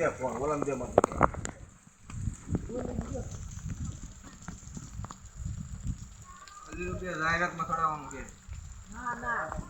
dia fora, vou lá no diamante. હજી રૂપિયા જાહેરાતમાં ચડાવવાનું કે ના ના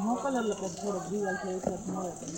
મોકલ એટલે કે થોડોક દિવાલ છે એક મળે તો